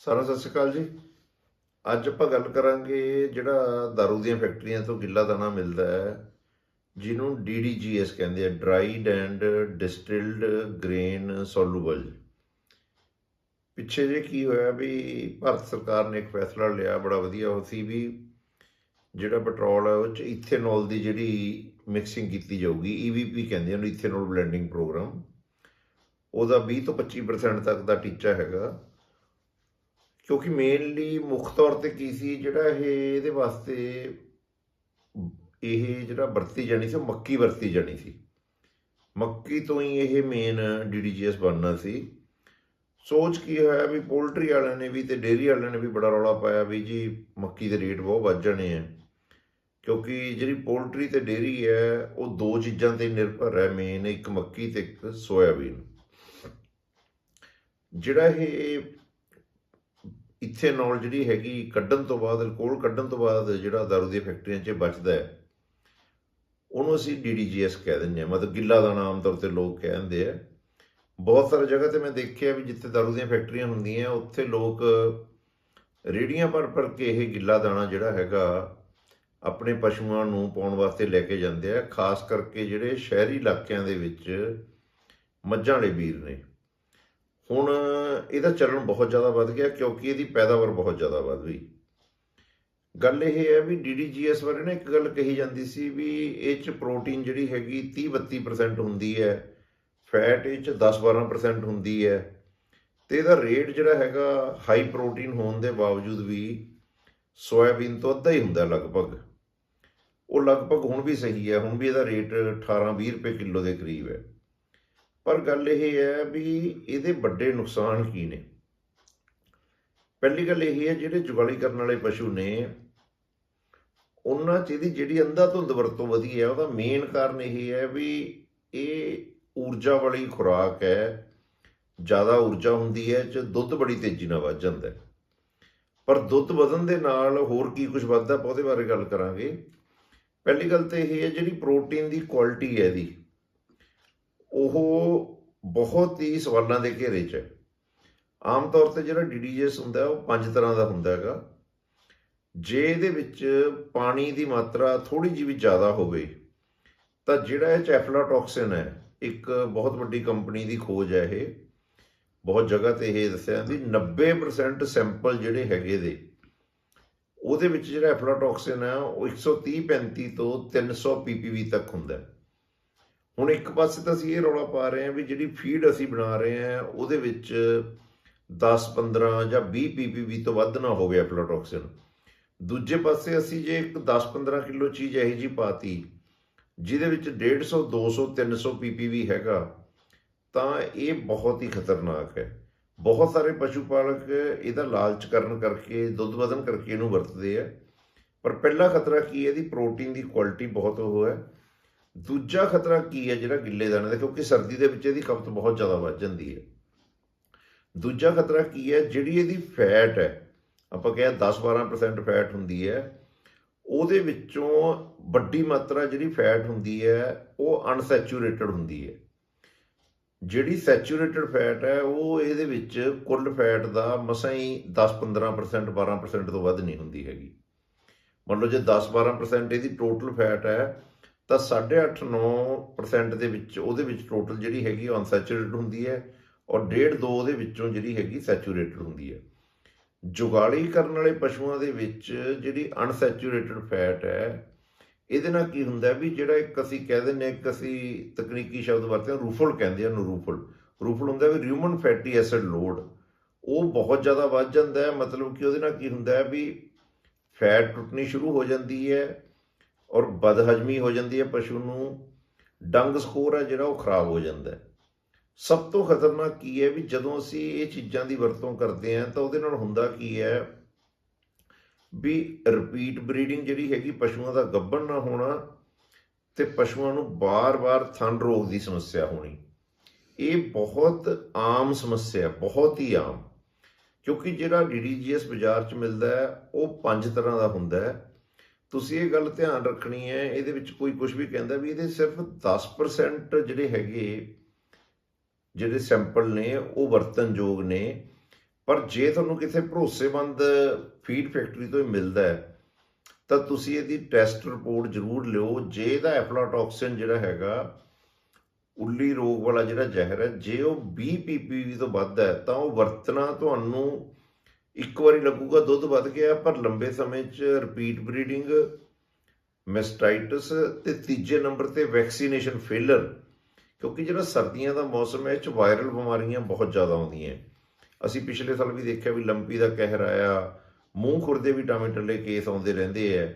ਸਾਰਾ ਸਤਿ ਸ਼੍ਰੀ ਅਕਾਲ ਜੀ। ਅੱਜ ਆਪਾਂ ਗੱਲ ਕਰਾਂਗੇ ਜਿਹੜਾ ਦਾਰੂ ਦੀਆਂ ਫੈਕਟਰੀਆਂ ਤੋਂ ਗਿੱਲਾ ਦਾਣਾ ਮਿਲਦਾ ਹੈ, ਜਿਹਨੂੰ DDGS ਕਹਿੰਦੇ ਆ dried and distilled grain soluble ਪਿੱਛੇ ਜੇ ਕੀ ਹੋਇਆ ਵੀ ਭਾਰਤ ਸਰਕਾਰ ਨੇ ਇੱਕ ਫੈਸਲਾ ਲਿਆ, ਬੜਾ ਵਧੀਆ ਉਹ ਸੀ ਵੀ ਜਿਹੜਾ ਪੈਟਰੋਲ ਹੈ, ਉਹ ਚ ਇਥੇਨੋਲ ਦੀ ਜਿਹੜੀ ਮਿਕਸਿੰਗ ਕੀਤੀ ਜਾਊਗੀ EVP ਕਹਿੰਦੇ ਉਹਨੂੰ ਇਥੇਨੋਲ ਬਲੈਂਡਿੰਗ ਪ੍ਰੋਗਰਾਮ। ਉਹਦਾ 20 ਤੋਂ 25% ਤੱਕ ਦਾ ਟੀਚਾ ਹੈਗਾ। ਕਿਉਂਕਿ ਮੇਨਲੀ ਮੁੱਖ ਤੌਰ ਤੇ ਕੀ ਸੀ, ਜਿਹੜਾ ਇਹ, ਇਹਦੇ ਵਾਸਤੇ ਇਹ ਜਿਹੜਾ ਵਰਤੀ ਜਾਣੀ ਸੀ, ਉਹ ਮੱਕੀ ਵਰਤੀ ਜਾਣੀ ਸੀ। ਮੱਕੀ ਤੋਂ ਹੀ ਇਹ ਮੇਨ ਡੀਡੀਜੀਐਸ ਬਣਨਾ ਸੀ। ਸੋਚ ਕੀ ਹੋਇਆ ਵੀ ਪੋਲਟਰੀ ਵਾਲਿਆਂ ਨੇ ਵੀ ਤੇ ਡੇਅਰੀ ਵਾਲਿਆਂ ਨੇ ਵੀ ਬੜਾ ਰੌਲਾ ਪਾਇਆ ਵੀ ਜੀ ਮੱਕੀ ਦੇ ਰੇਟ ਬਹੁਤ ਵੱਧ ਜਾਣੇ ਆ। ਕਿਉਂਕਿ ਜਿਹੜੀ ਪੋਲਟਰੀ ਤੇ ਡੇਅਰੀ ਹੈ, ਉਹ ਦੋ ਚੀਜ਼ਾਂ ਤੇ ਨਿਰਭਰ ਹੈ ਮੇਨ ਇੱਕ ਮੱਕੀ ਤੇ ਇੱਕ ਸੋਇਆਬੀਨ ਜਿਹੜਾ ਇਹ ਇਥੇਨੋਲ ਜਿਹੜੀ ਹੈਗੀ ਕੱਢਣ ਤੋਂ ਬਾਅਦ ਅਲਕੋਹਲ ਕੱਢਣ ਤੋਂ ਬਾਅਦ ਜਿਹੜਾ ਦਾਰੂ ਦੀਆਂ ਫੈਕਟਰੀਆਂ 'ਚ ਬਚਦਾ ਹੈ, ਉਹਨੂੰ ਅਸੀਂ DDGS ਕਹਿ ਦਿੰਦੇ ਹਾਂ। ਮਤਲਬ ਗਿੱਲਾ ਦਾਣਾ ਆਮ ਤੌਰ ਤੇ ਲੋਕ ਕਹਿੰਦੇ ਆ। ਬਹੁਤ ਸਾਰੀ ਜਗ੍ਹਾ ਤੇ ਮੈਂ ਦੇਖਿਆ ਵੀ ਜਿੱਥੇ ਦਾਰੂ ਦੀਆਂ ਫੈਕਟਰੀਆਂ ਹੁੰਦੀਆਂ, ਉੱਥੇ ਲੋਕ ਰੇੜੀਆਂ ਭਰ ਭਰ ਕੇ ਇਹ ਗਿੱਲਾ ਦਾਣਾ ਜਿਹੜਾ ਹੈਗਾ ਆਪਣੇ ਪਸ਼ੂਆਂ ਨੂੰ ਪਾਉਣ ਵਾਸਤੇ ਲੈ ਕੇ ਜਾਂਦੇ ਆ, ਖਾਸ ਕਰਕੇ ਜਿਹੜੇ ਸ਼ਹਿਰੀ ਇਲਾਕਿਆਂ ਦੇ ਵਿੱਚ ਮੱਝਾਂ ਵਾਲੇ ਵੀਰ ਨੇ। ਹੁਣ ਇਹਦਾ ਚਲਣ ਬਹੁਤ ਜ਼ਿਆਦਾ ਵੱਧ ਗਿਆ ਕਿਉਂਕਿ ਇਹਦੀ ਪੈਦਾਵਾਰ ਬਹੁਤ ਜ਼ਿਆਦਾ ਵੱਧ ਗਈ। ਗੱਲ ਇਹ ਹੈ ਵੀ DDGS ਬਾਰੇ ਨਾ ਇੱਕ ਗੱਲ ਕਹੀ ਜਾਂਦੀ ਸੀ ਵੀ ਇਹ ਚ ਪ੍ਰੋਟੀਨ ਜਿਹੜੀ ਹੈਗੀ 30 32% ਹੁੰਦੀ ਹੈ ਫੈਟ ਇਹ ਚ 10 12% ਹੁੰਦੀ ਹੈ ਤੇ ਇਹਦਾ ਰੇਟ ਜਿਹੜਾ ਹੈਗਾ ਹਾਈ ਪ੍ਰੋਟੀਨ ਹੋਣ ਦੇ ਬਾਵਜੂਦ ਵੀ ਸੋਇਆਬੀਨ ਤੋਂ ਅੱਧਾ ਹੀ ਹੁੰਦਾ ਲਗਭਗ। ਉਹ ਲਗਭਗ ਹੁਣ ਵੀ ਸਹੀ ਹੈ, ਹੁਣ ਵੀ ਇਹਦਾ ਰੇਟ 18 20 ਰੁਪਏ ਕਿਲੋ ਦੇ ਕਰੀਬ ਹੈ। ਪਰ ਗੱਲ ਇਹ ਹੈ ਵੀ ਇਹਦੇ ਵੱਡੇ ਨੁਕਸਾਨ ਕੀ ਨੇ? ਪਹਿਲੀ ਗੱਲ ਇਹ ਹੈ, ਜਿਹੜੇ ਜੁਗਾਲੀ ਕਰਨ ਵਾਲੇ ਪਸ਼ੂ ਨੇ, ਉਹਨਾਂ ਚ ਇਹਦੀ ਜਿਹੜੀ ਅੰਧਾ ਧੁੰਦ ਵਰਤੋਂ ਵਧੀ ਹੈ, ਉਹਦਾ ਮੇਨ ਕਾਰਨ ਇਹ ਹੈ ਵੀ ਇਹ ਊਰਜਾ ਵਾਲੀ ਖੁਰਾਕ ਹੈ। ਜ਼ਿਆਦਾ ਊਰਜਾ ਹੁੰਦੀ ਹੈ, ਚ ਦੁੱਧ ਬੜੀ ਤੇਜ਼ੀ ਨਾਲ ਵੱਧ ਜਾਂਦਾ ਹੈ। ਪਰ ਦੁੱਧ ਵਧਣ ਦੇ ਨਾਲ ਹੋਰ ਕੀ ਕੁਝ ਵੱਧਦਾ ਉਹਦੇ ਬਾਰੇ ਗੱਲ ਕਰਾਂਗੇ। ਪਹਿਲੀ ਗੱਲ ਤੇ ਇਹ ਹੈ, ਜਿਹੜੀ ਪ੍ਰੋਟੀਨ ਦੀ ਕੁਆਲਿਟੀ ਹੈ ਇਹਦੀ ਉਹ ਬਹੁਤ ਹੀ ਸਵਾਲਾਂ ਦੇ ਘੇਰੇ 'ਚ ਹੈ। ਆਮ ਤੌਰ ਤੇ ਜਿਹੜਾ DDGS ਹੁੰਦਾ, ਉਹ ਪੰਜ ਤਰ੍ਹਾਂ ਦਾ ਹੁੰਦਾ ਹੈਗਾ। ਜੇ ਇਹਦੇ ਵਿੱਚ ਪਾਣੀ ਦੀ ਮਾਤਰਾ ਥੋੜੀ ਜਿਹੀ ਵੀ ਜ਼ਿਆਦਾ ਹੋਵੇ, ਤਾਂ ਜਿਹੜਾ ਇਹ ਚੈਫਲਾਟੌਕਸਿਨ ਹੈ, ਇੱਕ ਬਹੁਤ ਵੱਡੀ ਕੰਪਨੀ ਦੀ ਖੋਜ ਹੈ ਇਹ। ਬਹੁਤ ਜਗ੍ਹਾ ਤੇ ਇਹ ਦੱਸਿਆ ਵੀ 90% ਸੈਂਪਲ ਜਿਹੜੇ ਹੈਗੇ ਦੇ, ਉਹਦੇ ਵਿੱਚ ਜਿਹੜਾ ਐਫਲਾਟੌਕਸਿਨ ਹੈ, ਉਹ 130 35 ਤੋਂ 300 ppv ਤੱਕ ਹੁੰਦਾ ਹੈ। ਹੁਣ ਇੱਕ ਪਾਸੇ ਤਾਂ ਅਸੀਂ ਇਹ ਰੌਲਾ ਪਾ ਰਹੇ ਹਾਂ ਵੀ ਜਿਹੜੀ ਫੀਡ ਅਸੀਂ ਬਣਾ ਰਹੇ ਹਾਂ, ਉਹਦੇ ਵਿੱਚ 10 15 ਜਾਂ 20 ppv ਤੋਂ ਵੱਧ ਨਾ ਹੋਵੇ ਐਫਲਾਟੌਕਸਿਨ ਦੂਜੇ ਪਾਸੇ ਅਸੀਂ ਜੇ ਇੱਕ 10 15 ਕਿਲੋ ਚੀਜ਼ ਇਹੋ ਜੀ ਪਾਤੀ, ਜਿਹਦੇ ਵਿੱਚ 150 200 300 ppv ਹੈਗਾ, ਤਾਂ ਇਹ ਬਹੁਤ ਹੀ ਖਤਰਨਾਕ ਹੈ। ਬਹੁਤ ਸਾਰੇ ਪਸ਼ੂ ਪਾਲਕ ਇਹਦਾ ਲਾਲਚ ਕਰਨ ਕਰਕੇ, ਦੁੱਧ ਵਧਣ ਕਰਕੇ ਇਹਨੂੰ ਵਰਤਦੇ ਆ। ਪਰ ਪਹਿਲਾ ਖਤਰਾ ਕੀ ਹੈ, ਇਹਦੀ ਪ੍ਰੋਟੀਨ ਦੀ ਕੁਆਲਿਟੀ ਬਹੁਤ ਉਹ ਹੈ। ਦੂਜਾ ਖਤਰਾ ਕੀ ਹੈ ਜਿਹੜਾ ਗਿੱਲੇ ਦਾਣੇ ਦਾ? ਕਿਉਂਕਿ ਸਰਦੀ ਦੇ ਵਿੱਚ ਇਹਦੀ ਖਪਤ ਬਹੁਤ ਜ਼ਿਆਦਾ ਵੱਧ ਜਾਂਦੀ ਹੈ। ਦੂਜਾ ਖਤਰਾ ਕੀ ਹੈ? ਜਿਹੜੀ ਇਹਦੀ ਫੈਟ ਹੈ, ਆਪਾਂ ਕਿਹਾ 10-12% ਫੈਟ ਹੁੰਦੀ ਹੈ, ਉਹਦੇ ਵਿੱਚੋਂ ਵੱਡੀ ਮਾਤਰਾ ਜਿਹੜੀ ਫੈਟ ਹੁੰਦੀ ਹੈ, ਉਹ ਅਨਸੈਚੂਰੇਟਡ ਹੁੰਦੀ ਹੈ। ਜਿਹੜੀ ਸੈਚੂਰੇਟਡ ਫੈਟ ਹੈ, ਉਹ ਇਹਦੇ ਵਿੱਚ ਕੁੱਲ ਫੈਟ ਦਾ ਮਸਾਂ ਹੀ 10-15% 12% ਤੋਂ ਵੱਧ ਨਹੀਂ ਹੁੰਦੀ ਹੈਗੀ। ਮੰਨ ਲਓ ਜੇ 10-12% ਇਹਦੀ ਟੋਟਲ ਫੈਟ ਹੈ ਤਾਂ 8.5-9% ਦੇ ਵਿੱਚ, ਉਹਦੇ ਵਿੱਚ ਟੋਟਲ ਜਿਹੜੀ ਹੈਗੀ ਉਹ ਅਨਸੈਚੂਰੇਟਡ ਹੁੰਦੀ ਹੈ ਔਰ 1.5-2 ਉਹਦੇ ਵਿੱਚੋਂ ਜਿਹੜੀ ਹੈਗੀ ਸੈਚੂਰੇਟਡ ਹੁੰਦੀ ਹੈ। ਜੁਗਾਲੀ ਕਰਨ ਵਾਲੇ ਪਸ਼ੂਆਂ ਦੇ ਵਿੱਚ ਜਿਹੜੀ ਅਨਸੈਚੂਰੇਟਡ ਫੈਟ ਹੈ, ਇਹਦੇ ਨਾਲ ਕੀ ਹੁੰਦਾ ਵੀ ਜਿਹੜਾ ਇੱਕ ਅਸੀਂ ਕਹਿ ਦਿੰਦੇ ਹਾਂ, ਇੱਕ ਅਸੀਂ ਤਕਨੀਕੀ ਸ਼ਬਦ ਵਰਤਦੇ ਹਾਂ, ਰੂਫਲ ਕਹਿੰਦੇ ਆ ਨੂੰ ਰੂਫਲ। ਰੂਫਲ ਹੁੰਦਾ ਵੀ ਹਿਊਮਨ ਫੈਟੀ ਐਸਿਡ ਲੋਡ ਉਹ ਬਹੁਤ ਜ਼ਿਆਦਾ ਵੱਧ ਜਾਂਦਾ ਹੈ, ਮਤਲਬ ਕਿ ਉਹਦੇ ਨਾਲ ਕੀ ਹੁੰਦਾ ਹੈ ਵੀ ਫੈਟ ਟੁੱਟਣੀ ਸ਼ੁਰੂ ਹੋ ਜਾਂਦੀ ਹੈ ਔਰ ਬਦਹਜਮੀ ਹੋ ਜਾਂਦੀ ਹੈ, ਪਸ਼ੂ ਨੂੰ ਡੰਗ ਸਕੋਰ ਹੈ ਜਿਹੜਾ ਉਹ ਖਰਾਬ ਹੋ ਜਾਂਦਾ ਹੈ। ਸਭ ਤੋਂ ਖਤਰਨਾਕ ਕੀ ਹੈ ਵੀ ਜਦੋਂ ਅਸੀਂ ਇਹ ਚੀਜ਼ਾਂ ਦੀ ਵਰਤੋਂ ਕਰਦੇ ਹਾਂ, ਤਾਂ ਉਹਦੇ ਨਾਲ ਹੁੰਦਾ ਕੀ ਹੈ ਵੀ ਰਿਪੀਟ ਬਰੀਡਿੰਗ ਜਿਹੜੀ ਹੈਗੀ, ਪਸ਼ੂਆਂ ਦਾ ਗੱਭਣ ਨਾ ਹੋਣਾ ਤੇ ਪਸ਼ੂਆਂ ਨੂੰ ਬਾਰ-ਬਾਰ ਥਣ ਰੋਗ ਦੀ ਸਮੱਸਿਆ ਹੋਣੀ। ਇਹ ਬਹੁਤ ਆਮ ਸਮੱਸਿਆ ਬਹੁਤ ਹੀ ਆਮ। ਕਿਉਂਕਿ ਜਿਹੜਾ DDGS ਬਾਜ਼ਾਰ 'ਚ ਮਿਲਦਾ ਹੈ, ਉਹ ਪੰਜ ਤਰ੍ਹਾਂ ਦਾ ਹੁੰਦਾ ਹੈ। ਤੁਸੀਂ ਇਹ ਗੱਲ ਧਿਆਨ ਰੱਖਣੀ ਹੈ, ਇਹਦੇ ਵਿੱਚ ਕੋਈ ਕੁਝ ਵੀ ਕਹਿੰਦਾ ਵੀ ਇਹਦੇ ਸਿਰਫ 10% ਜਿਹੜੇ ਹੈਗੇ, ਜਿਹੜੇ ਸੈਂਪਲ ਨੇ, ਉਹ ਵਰਤਨਯੋਗ ਨੇ। ਪਰ ਜੇ ਤੁਹਾਨੂੰ ਕਿਸੇ ਭਰੋਸੇਮੰਦ ਫੀਡ ਫੈਕਟਰੀ ਤੋਂ ਮਿਲਦਾ ਹੈ, ਤਾਂ ਤੁਸੀਂ ਇਹਦੀ ਟੈਸਟ ਰਿਪੋਰਟ ਜ਼ਰੂਰ ਲਿਓ। ਜੇ ਇਹਦਾ ਐਫਲਾਟੌਕਸਿਨ ਜਿਹੜਾ ਹੈਗਾ, ਉੱਲੀ ਰੋਗ ਵਾਲਾ ਜਿਹੜਾ ਜ਼ਹਿਰ ਹੈ, ਜੇ ਉਹ 20 ppv ਤੋਂ ਵੱਧ ਹੈ, ਤਾਂ ਉਹ ਵਰਤਣਾ ਤੁਹਾਨੂੰ ਇੱਕ ਵਾਰੀ ਲੱਗੂਗਾ ਦੁੱਧ ਵੱਧ ਗਿਆ, ਪਰ ਲੰਬੇ ਸਮੇਂ 'ਚ ਰਿਪੀਟ ਬਰੀਡਿੰਗ ਮੈਸਟਾਈਟਸ ਤੇ ਤੀਜੇ ਨੰਬਰ ਤੇ ਵੈਕਸੀਨੇਸ਼ਨ ਫੇਲਰ ਕਿਉਂਕਿ ਜਿਹੜਾ ਸਰਦੀਆਂ ਦਾ ਮੌਸਮ ਹੈ, ਇਹ 'ਚ ਵਾਇਰਲ ਬਿਮਾਰੀਆਂ ਬਹੁਤ ਜ਼ਿਆਦਾ ਆਉਂਦੀਆਂ। ਅਸੀਂ ਪਿਛਲੇ ਸਾਲ ਵੀ ਦੇਖਿਆ ਵੀ ਲੰਪੀ ਦਾ ਕਹਿਰ ਆਇਆ, ਮੂੰਹ ਖੁਰਦੇ ਵੀ ਟਾਵੇਂ ਟੱਲੇ ਕੇਸ ਆਉਂਦੇ ਰਹਿੰਦੇ ਆ।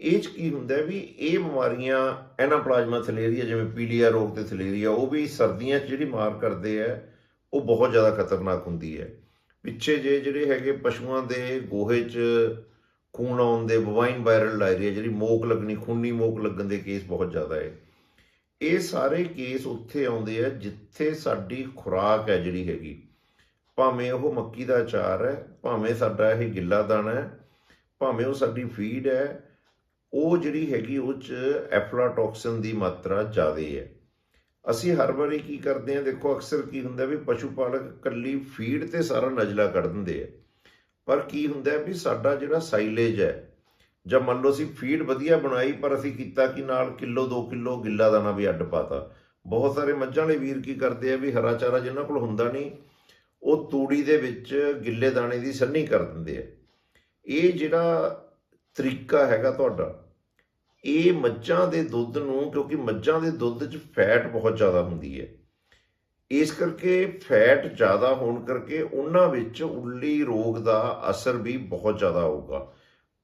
ਇਹ 'ਚ ਕੀ ਹੁੰਦਾ ਵੀ ਇਹ ਬਿਮਾਰੀਆਂ ਐਨਾਪਲਾਜ਼ਮਾ ਥਲੇਰੀਆ ਜਿਵੇਂ ਪੀਲੀਆ ਰੋਗ ਤੇ ਥਲੇਰੀਆ ਉਹ ਵੀ ਸਰਦੀਆਂ 'ਚ ਜਿਹੜੀ ਮਾਰ ਕਰਦੇ ਆ, ਉਹ ਬਹੁਤ ਜ਼ਿਆਦਾ ਖਤਰਨਾਕ ਹੁੰਦੀ ਹੈ। ਪਿੱਛੇ ਜੇ ਜਿਹੜੇ ਹੈਗੇ ਪਸ਼ੂਆਂ ਦੇ ਗੋਹੇ 'ਚ ਖੂਨ ਆਉਣ ਦੇ ਬਵਾਈਨ ਵਾਇਰਲ ਡਾਇਰੀਆ ਜਿਹੜੀ ਮੋਕ ਲੱਗਣੀ, ਖੂਨੀ ਮੋਕ ਲੱਗਣ ਦੇ ਕੇਸ ਬਹੁਤ ਜ਼ਿਆਦਾ ਹੈ। ਇਹ ਸਾਰੇ ਕੇਸ ਉੱਥੇ ਆਉਂਦੇ ਆ ਜਿੱਥੇ ਸਾਡੀ ਖੁਰਾਕ ਹੈ ਜਿਹੜੀ ਹੈਗੀ। ਭਾਵੇਂ ਉਹ ਮੱਕੀ ਦਾ ਅਚਾਰ ਹੈ, ਭਾਵੇਂ ਸਾਡਾ ਇਹ ਗਿੱਲਾ ਦਾਣਾ ਹੈ, ਭਾਵੇਂ ਉਹ ਸਾਡੀ ਫੀਡ ਹੈ, ਉਹ ਜਿਹੜੀ ਹੈਗੀ ਉਹ ਚ ਐਫਲਾਟੌਕਸਿਨ ਦੀ ਮਾਤਰਾ ਜ਼ਿਆਦਾ ਹੈ। ਅਸੀਂ ਹਰ ਵਾਰੀ ਕੀ ਕਰਦੇ ਹਾਂ, ਦੇਖੋ ਅਕਸਰ ਕੀ ਹੁੰਦਾ ਵੀ ਪਸ਼ੂ ਪਾਲਕ ਕੱਲੀ ਫੀਡ ਤੇ ਸਾਰਾ ਨਜਲਾ ਕੱਢ ਦਿੰਦੇ ਆ। ਪਰ ਕੀ ਹੁੰਦਾ ਵੀ ਸਾਡਾ ਜਿਹੜਾ ਸਾਈਲੇਜ ਹੈ, ਜਾਂ ਮੰਨ ਲਓ ਅਸੀਂ ਫੀਡ ਵਧੀਆ ਬਣਾਈ, ਪਰ ਅਸੀਂ ਕੀਤਾ ਕਿ ਨਾਲ ਕਿਲੋ 2 ਕਿਲੋ ਗਿੱਲਾ ਦਾਣਾ ਵੀ ਅੱਡ ਪਾਤਾ। ਬਹੁਤ ਸਾਰੇ ਮੱਝਾਂ ਵਾਲੇ ਵੀਰ ਕੀ ਕਰਦੇ ਆ ਵੀ ਹਰਾ ਚਾਰਾ ਜਿਨ੍ਹਾਂ ਕੋਲ ਹੁੰਦਾ ਨਹੀਂ, ਉਹ ਤੂੜੀ ਦੇ ਵਿੱਚ ਗਿੱਲੇ ਦਾਣੇ ਦੀ ਸੰਨੀ ਕਰ ਦਿੰਦੇ ਆ। ਇਹ ਜਿਹੜਾ ਤਰੀਕਾ ਹੈਗਾ ਤੁਹਾਡਾ ਇਹ ਮੱਝਾਂ ਦੇ ਦੁੱਧ ਨੂੰ, ਕਿਉਂਕਿ ਮੱਝਾਂ ਦੇ ਦੁੱਧ 'ਚ ਫੈਟ ਬਹੁਤ ਜ਼ਿਆਦਾ ਹੁੰਦੀ ਹੈ। ਇਸ ਕਰਕੇ ਫੈਟ ਜ਼ਿਆਦਾ ਹੋਣ ਕਰਕੇ ਉਹਨਾਂ ਵਿੱਚ ਉੱਲੀ ਰੋਗ ਦਾ ਅਸਰ ਵੀ ਬਹੁਤ ਜ਼ਿਆਦਾ ਹੋਊਗਾ।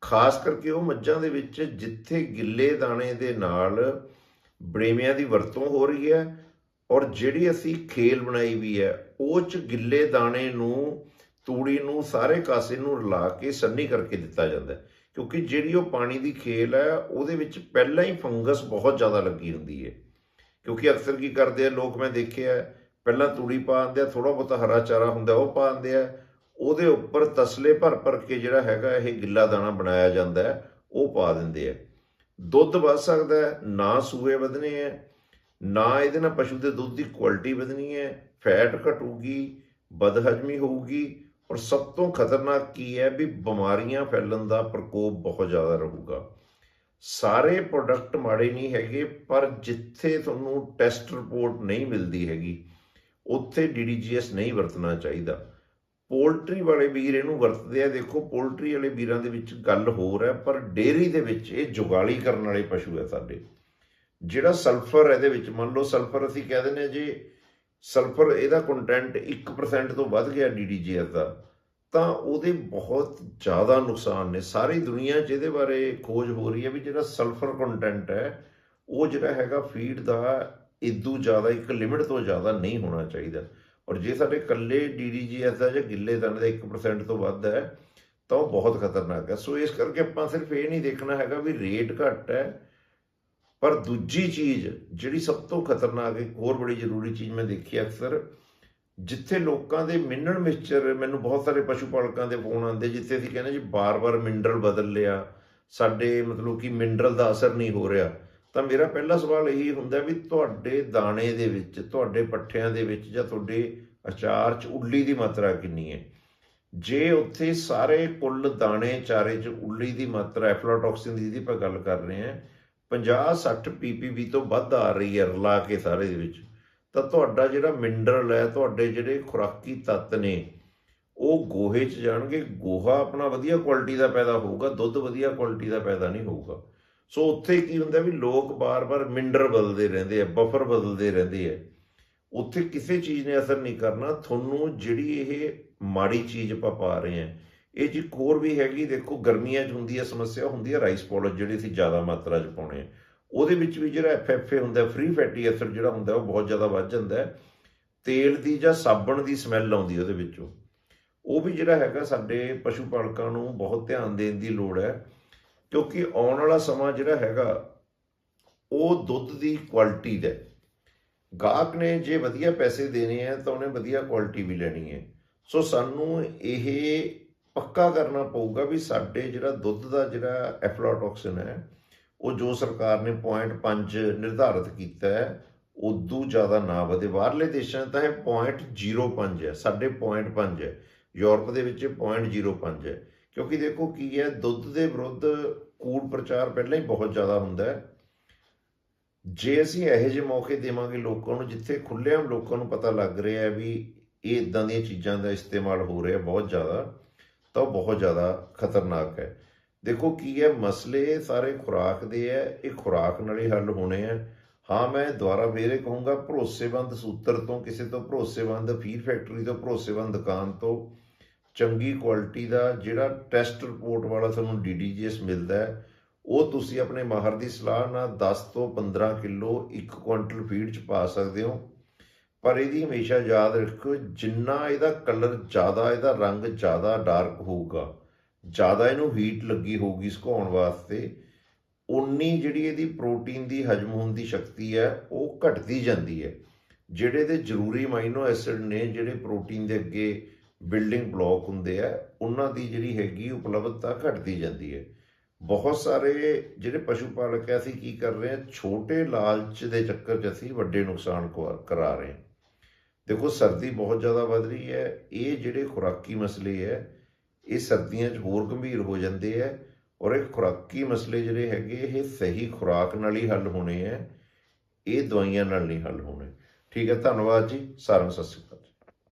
ਖਾਸ ਕਰਕੇ ਉਹ ਮੱਝਾਂ ਦੇ ਵਿੱਚ ਜਿੱਥੇ ਗਿੱਲੇ ਦਾਣੇ ਦੇ ਨਾਲ ਬੜੇਵਿਆਂ ਦੀ ਵਰਤੋਂ ਹੋ ਰਹੀ ਹੈ ਔਰ ਜਿਹੜੀ ਅਸੀਂ ਖੇਲ ਬਣਾਈ ਵੀ ਹੈ, ਉਹ ਚ ਗਿੱਲੇ ਦਾਣੇ ਨੂੰ, ਤੂੜੀ ਨੂੰ, ਸਾਰੇ ਕਾਸੇ ਨੂੰ ਰਲਾ ਕੇ ਸੰਨੀ ਕਰਕੇ ਦਿੱਤਾ ਜਾਂਦਾ ਹੈ। ਕਿਉਂਕਿ ਜਿਹੜੀ ਉਹ ਪਾਣੀ ਦੀ ਖੇਲ ਹੈ, ਉਹਦੇ ਵਿੱਚ ਪਹਿਲਾਂ ਹੀ ਫੰਗਸ ਬਹੁਤ ਜ਼ਿਆਦਾ ਲੱਗੀ ਹੁੰਦੀ ਹੈ। ਕਿਉਂਕਿ ਅਕਸਰ ਕੀ ਕਰਦੇ ਆ ਲੋਕ, ਮੈਂ ਦੇਖਿਆ ਪਹਿਲਾਂ ਤੂੜੀ ਪਾ ਦਿੰਦੇ ਆ ਥੋੜਾ ਬਹੁਤਾ ਹਰਾ ਚਾਰਾ ਹੁੰਦਾ, ਉਹ ਪਾ ਦਿੰਦੇ ਆ। ਉਹਦੇ ਉੱਪਰ ਤਸਲੇ ਭਰ ਭਰ ਕੇ ਜਿਹੜਾ ਹੈਗਾ, ਇਹ ਗਿੱਲਾ ਦਾਣਾ ਬਣਾਇਆ ਜਾਂਦਾ ਉਹ ਪਾ ਦਿੰਦੇ ਆ। ਦੁੱਧ ਵੱਧ ਸਕਦਾ ਨਾ ਸੂਏ ਵਧਨੇ ਆ ਨਾ ਇਹਦੇ ਨਾਲ ਪਸ਼ੂ ਦੇ ਦੁੱਧ ਦੀ ਕੁਆਲਿਟੀ ਵਧਣੀ ਹੈ, ਫੈਟ ਘਟੂਗੀ, ਬਦਹਜਮੀ ਹੋਊਗੀ ਔਰ ਸਭ ਤੋਂ ਖਤਰਨਾਕ ਕੀ ਹੈ ਵੀ ਬਿਮਾਰੀਆਂ ਫੈਲਣ ਦਾ ਪ੍ਰਕੋਪ ਬਹੁਤ ਜ਼ਿਆਦਾ ਰਹੂਗਾ। ਸਾਰੇ ਪ੍ਰੋਡਕਟ ਮਾੜੇ ਨਹੀਂ ਹੈਗੇ, ਪਰ ਜਿੱਥੇ ਤੁਹਾਨੂੰ ਟੈਸਟ ਰਿਪੋਰਟ ਨਹੀਂ ਮਿਲਦੀ ਹੈਗੀ, ਉੱਥੇ ਡੀਡੀਜੀਐਸ ਨਹੀਂ ਵਰਤਣਾ ਚਾਹੀਦਾ। ਪੋਲਟਰੀ ਵਾਲੇ ਵੀਰ ਇਹਨੂੰ ਵਰਤਦੇ ਆ। ਦੇਖੋ, ਪੋਲਟਰੀ ਵਾਲੇ ਵੀਰਾਂ ਦੇ ਵਿੱਚ ਗੱਲ ਹੋਰ ਹੈ, ਪਰ ਡੇਅਰੀ ਦੇ ਵਿੱਚ ਇਹ ਜੁਗਾਲੀ ਕਰਨ ਵਾਲੇ ਪਸ਼ੂ ਹੈ ਸਾਡੇ। ਜਿਹੜਾ ਸਲਫਰ ਇਹਦੇ ਵਿੱਚ, ਮੰਨ ਲਓ ਸਲਫਰ ਅਸੀਂ ਕਹਿ ਦਿੰਦੇ ਹਾਂ ਜੇ ਸਲਫਰ ਇਹਦਾ ਕੰਟੈਂਟ 1% ਤੋਂ ਵੱਧ ਗਿਆ ਡੀਡੀਜੀਐਸ ਦਾ, ਤਾਂ ਉਹਦੇ ਬਹੁਤ ਜ਼ਿਆਦਾ ਨੁਕਸਾਨ ਨੇ। ਸਾਰੀ ਦੁਨੀਆ 'ਚ ਇਹਦੇ ਬਾਰੇ ਖੋਜ ਹੋ ਰਹੀ ਹੈ ਵੀ ਜਿਹੜਾ ਸਲਫਰ ਕੰਟੈਂਟ ਹੈ, ਉਹ ਜਿਹੜਾ ਹੈਗਾ ਫੀਡ ਦਾ ਇਦੋਂ ਜ਼ਿਆਦਾ, ਇੱਕ ਲਿਮਿਟ ਤੋਂ ਜ਼ਿਆਦਾ ਨਹੀਂ ਹੋਣਾ ਚਾਹੀਦਾ। ਔਰ ਜੇ ਸਾਡੇ ਕੱਲੇ ਡੀਡੀਜੀਐਸ ਦਾ ਜਾਂ ਗਿੱਲੇ ਦਾਣੇ ਦਾ 1% ਤੋਂ ਵੱਧ ਹੈ, ਤਾਂ ਉਹ ਬਹੁਤ ਖਤਰਨਾਕ ਹੈ। ਸੋ ਇਸ ਕਰਕੇ ਆਪਾਂ ਸਿਰਫ ਇਹ ਨਹੀਂ ਦੇਖਣਾ ਹੈਗਾ ਵੀ ਰੇਟ ਘੱਟ ਹੈ ਪਰ ਦੂਜੀ ਚੀਜ਼ ਜਿਹੜੀ ਸਭ ਤੋਂ ਖਤਰਨਾਕ, ਇੱਕ ਹੋਰ ਬੜੀ ਜ਼ਰੂਰੀ ਚੀਜ਼ ਮੈਂ ਦੇਖੀ ਅਕਸਰ, ਜਿੱਥੇ ਲੋਕਾਂ ਦੇ ਮਿਨਰਲ ਮਿਕਸਚਰ ਮੈਨੂੰ ਬਹੁਤ ਸਾਰੇ ਪਸ਼ੂ ਪਾਲਕਾਂ ਦੇ ਫੋਨ ਆਉਂਦੇ, ਜਿੱਥੇ ਅਸੀਂ ਕਹਿੰਦੇ ਜੀ ਬਾਰ-ਬਾਰ ਮਿਨਰਲ ਬਦਲ ਲਿਆ, ਸਾਡੇ ਮਤਲਬ ਕਿ ਮਿਨਰਲ ਦਾ ਅਸਰ ਨਹੀਂ ਹੋ ਰਿਹਾ। ਤਾਂ ਮੇਰਾ ਪਹਿਲਾ ਸਵਾਲ ਇਹੀ ਹੁੰਦਾ ਵੀ ਤੁਹਾਡੇ ਦਾਣੇ ਦੇ ਵਿੱਚ, ਤੁਹਾਡੇ ਪੱਠਿਆਂ ਦੇ ਵਿੱਚ ਜਾਂ ਤੁਹਾਡੇ ਅਚਾਰ 'ਚ ਉੱਲੀ ਦੀ ਮਾਤਰਾ ਕਿੰਨੀ ਹੈ? ਜੇ ਉੱਥੇ ਸਾਰੇ ਕੁੱਲ ਦਾਣੇ ਚਾਰੇ 'ਚ ਉੱਲੀ ਦੀ ਮਾਤਰਾ, ਐਫਲਾਟੌਕਸਿਨ ਦੀ ਜਿਹਦੀ ਆਪਾਂ ਗੱਲ ਕਰ ਰਹੇ ਹਾਂ 50-60 ppb ਤੋਂ ਵੱਧ ਆ ਰਹੀ ਹੈ ਰਲਾ ਕੇ ਸਾਰੇ ਦੇ ਵਿੱਚ। ਤਾਂ ਤੁਹਾਡਾ ਜਿਹੜਾ ਮਿਨਰਲ ਹੈ, ਤੁਹਾਡੇ ਜਿਹੜੇ ਖੁਰਾਕੀ ਤੱਤ ਨੇ, ਉਹ ਗੋਹੇ 'ਚ ਜਾਣਗੇ। ਗੋਹਾ ਆਪਣਾ ਵਧੀਆ ਕੁਆਲਿਟੀ ਦਾ ਪੈਦਾ ਹੋਊਗਾ, ਦੁੱਧ ਵਧੀਆ ਕੁਆਲਿਟੀ ਦਾ ਪੈਦਾ ਨਹੀਂ ਹੋਊਗਾ। ਸੋ ਉੱਥੇ ਕੀ ਹੁੰਦਾ ਵੀ ਲੋਕ ਬਾਰ-ਬਾਰ ਮਿਨਰਲ ਬਦਲਦੇ ਰਹਿੰਦੇ ਆ ਬਫਰ ਬਦਲਦੇ ਰਹਿੰਦੇ ਆ। ਉੱਥੇ ਕਿਸੇ ਚੀਜ਼ ਨੇ ਅਸਰ ਨਹੀਂ ਕਰਨਾ। ਤੁਹਾਨੂੰ ਜਿਹੜੀ ਇਹ ਮਾੜੀ ਚੀਜ਼ ਆਪਾਂ ਪਾ ਰਹੇ ਆ ਇਹ ਜੀ ਹੋਰ ਵੀ ਹੈਗੀ, ਦੇਖੋ ਗਰਮੀਆਂ 'ਚ ਹੁੰਦੀ ਹੈ ਸਮੱਸਿਆ, ਹੁੰਦੀ ਹੈ ਰਾਈਸ ਪਾਊਡਰ ਜਿਹੜੀ ਅਸੀਂ ਜ਼ਿਆਦਾ ਮਾਤਰਾ 'ਚ ਪਾਉਣੇ ਆ। ਉਹਦੇ ਵਿੱਚ ਵੀ ਜਿਹੜਾ ਐਫਐਫਏ ਹੁੰਦਾ ਫ੍ਰੀ ਫੈਟੀ ਐਸਿਡ ਜਿਹੜਾ ਹੁੰਦਾ, ਉਹ ਬਹੁਤ ਜ਼ਿਆਦਾ ਵੱਧ ਜਾਂਦਾ ਹੈ। ਤੇਲ ਦੀ ਜਾਂ ਸਾਬਣ ਦੀ ਸਮੈਲ ਆਉਂਦੀ ਉਹਦੇ ਵਿੱਚੋਂ। ਉਹ ਵੀ ਜਿਹੜਾ ਹੈਗਾ ਸਾਡੇ ਪਸ਼ੂ ਪਾਲਕਾਂ ਨੂੰ ਬਹੁਤ ਧਿਆਨ ਦੇਣ ਦੀ ਲੋੜ ਹੈ, ਕਿਉਂਕਿ ਆਉਣ ਵਾਲਾ ਸਮਾਂ ਜਿਹੜਾ ਹੈਗਾ, ਉਹ ਦੁੱਧ ਦੀ ਕੁਆਲਿਟੀ ਦਾ ਗਾਹਕ ਨੇ ਜੇ ਵਧੀਆ ਪੈਸੇ ਦੇਣੇ ਆ, ਤਾਂ ਉਹਨੇ ਵਧੀਆ ਕੁਆਲਿਟੀ ਵੀ ਲੈਣੀ ਹੈ। ਸੋ ਸਾਨੂੰ ਇਹ ਪੱਕਾ ਕਰਨਾ ਪਊਗਾ ਵੀ ਸਾਡੇ ਜਿਹੜਾ ਦੁੱਧ ਦਾ ਜਿਹੜਾ ਐਫਲਾਟੌਕਸਿਨ ਹੈ, ਉਹ ਜੋ ਸਰਕਾਰ ਨੇ 0.5 ਨਿਰਧਾਰਤ ਕੀਤਾ ਹੈ, ਉਦੋਂ ਜ਼ਿਆਦਾ ਨਾ ਵਧੇ। ਬਾਹਰਲੇ ਦੇਸ਼ਾਂ ਤਾਂ ਇਹ 0.05 ਹੈ, ਸਾਡੇ 0.5 ਹੈ। ਯੂਰਪ ਦੇ ਵਿੱਚ ਇਹ 0.05 ਹੈ। ਕਿਉਂਕਿ ਦੇਖੋ ਕੀ ਹੈ, ਦੁੱਧ ਦੇ ਵਿਰੁੱਧ ਕੂੜ ਪ੍ਰਚਾਰ ਪਹਿਲਾਂ ਹੀ ਬਹੁਤ ਜ਼ਿਆਦਾ ਹੁੰਦਾ ਹੈ। ਜੇ ਅਸੀਂ ਇਹੋ ਜਿਹੇ ਮੌਕੇ ਦੇਵਾਂਗੇ ਲੋਕਾਂ ਨੂੰ, ਜਿੱਥੇ ਖੁੱਲ੍ਹੇਆਮ ਲੋਕਾਂ ਨੂੰ ਪਤਾ ਲੱਗ ਰਿਹਾ ਹੈ ਵੀ ਇਹ ਇਦਾਂ ਦੀਆਂ ਚੀਜ਼ਾਂ ਦਾ ਇਸਤੇਮਾਲ ਹੋ ਰਿਹਾ ਬਹੁਤ ਜ਼ਿਆਦਾ ਤਾਂ ਉਹ ਬਹੁਤ ਜ਼ਿਆਦਾ ਖਤਰਨਾਕ ਹੈ। ਦੇਖੋ ਕੀ ਹੈ, ਮਸਲੇ ਸਾਰੇ ਖੁਰਾਕ ਦੇ ਹੈ, ਇਹ ਖੁਰਾਕ ਨਾਲ ਹੀ ਹੱਲ ਹੋਣੇ ਹੈ। ਹਾਂ, ਮੈਂ ਦੁਬਾਰਾ ਫੇਰ ਇਹ ਕਹੂੰਗਾ, ਭਰੋਸੇਮੰਦ ਸੂਤਰ ਤੋਂ, ਕਿਸੇ ਤੋਂ ਭਰੋਸੇਮੰਦ, ਫੀਡ ਫੈਕਟਰੀ ਤੋਂ ਭਰੋਸੇਵੰਦ ਦੁਕਾਨ ਤੋਂ ਚੰਗੀ ਕੁਆਲਿਟੀ ਦਾ ਜਿਹੜਾ ਟੈਸਟ ਰਿਪੋਰਟ ਵਾਲਾ ਤੁਹਾਨੂੰ ਡੀਡੀਜੀਐਸ ਮਿਲਦਾ ਹੈ, ਉਹ ਤੁਸੀਂ ਆਪਣੇ ਮਾਹਰ ਦੀ ਸਲਾਹ ਨਾਲ 10 ਤੋਂ 15 ਕਿਲੋ ਇੱਕ ਕੁਇੰਟਲ ਫੀਡ ਚ ਪਾ ਸਕਦੇ ਹੋ। ਪਰ ਇਹਦੀ ਹਮੇਸ਼ਾ ਯਾਦ ਰੱਖੋ ਜਿੰਨਾ ਇਹਦਾ ਕਲਰ ਜ਼ਿਆਦਾ, ਇਹਦਾ ਰੰਗ ਜ਼ਿਆਦਾ ਡਾਰਕ ਹੋਊਗਾ, ਜ਼ਿਆਦਾ ਇਹਨੂੰ ਹੀਟ ਲੱਗੀ ਹੋਊਗੀ ਸੁਕਾਉਣ ਵਾਸਤੇ ਉਨੀ ਜਿਹੜੀ ਇਹਦੀ ਪ੍ਰੋਟੀਨ ਦੀ ਹਜਮ ਹੋਣ ਦੀ ਸ਼ਕਤੀ ਹੈ, ਉਹ ਘਟਦੀ ਜਾਂਦੀ ਹੈ। ਜਿਹੜੇ ਦੇ ਜ਼ਰੂਰੀ ਮਾਈਨੋ ਐਸਿਡ ਨੇ, ਜਿਹੜੇ ਪ੍ਰੋਟੀਨ ਦੇ ਅੱਗੇ ਬਿਲਡਿੰਗ ਬਲਾਕ ਹੁੰਦੇ ਆ, ਉਹਨਾਂ ਦੀ ਜਿਹੜੀ ਹੈਗੀ ਉਪਲਬਧਤਾ ਘਟਦੀ ਜਾਂਦੀ ਹੈ। ਬਹੁਤ ਸਾਰੇ ਜਿਹੜੇ ਪਸ਼ੂ ਪਾਲਕ ਐ, ਅਸੀਂ ਕੀ ਕਰ ਰਹੇ ਹਾਂ, ਛੋਟੇ ਲਾਲਚ ਦੇ ਚੱਕਰ 'ਚ ਅਸੀਂ ਵੱਡੇ ਨੁਕਸਾਨ ਕੁਆ- ਕਰਾ ਰਹੇ ਹਾਂ। ਦੇਖੋ, ਸਰਦੀ ਬਹੁਤ ਜ਼ਿਆਦਾ ਵੱਧ ਰਹੀ ਹੈ। ਇਹ ਜਿਹੜੇ ਖੁਰਾਕੀ ਮਸਲੇ ਹੈ, ਇਹ ਸਰਦੀਆਂ 'ਚ ਹੋਰ ਗੰਭੀਰ ਹੋ ਜਾਂਦੇ ਹੈ ਔਰ ਇਹ ਖੁਰਾਕੀ ਮਸਲੇ ਜਿਹੜੇ ਹੈਗੇ, ਇਹ ਸਹੀ ਖੁਰਾਕ ਨਾਲ ਹੀ ਹੱਲ ਹੋਣੇ ਹੈ। ਇਹ ਦਵਾਈਆਂ ਨਾਲ ਨਹੀਂ ਹੱਲ ਹੋਣੇ। ਠੀਕ ਹੈ, ਧੰਨਵਾਦ ਜੀ। ਸਾਰਿਆਂ ਨੂੰ ਸਤਿ ਸ਼੍ਰੀ ਅਕਾਲ।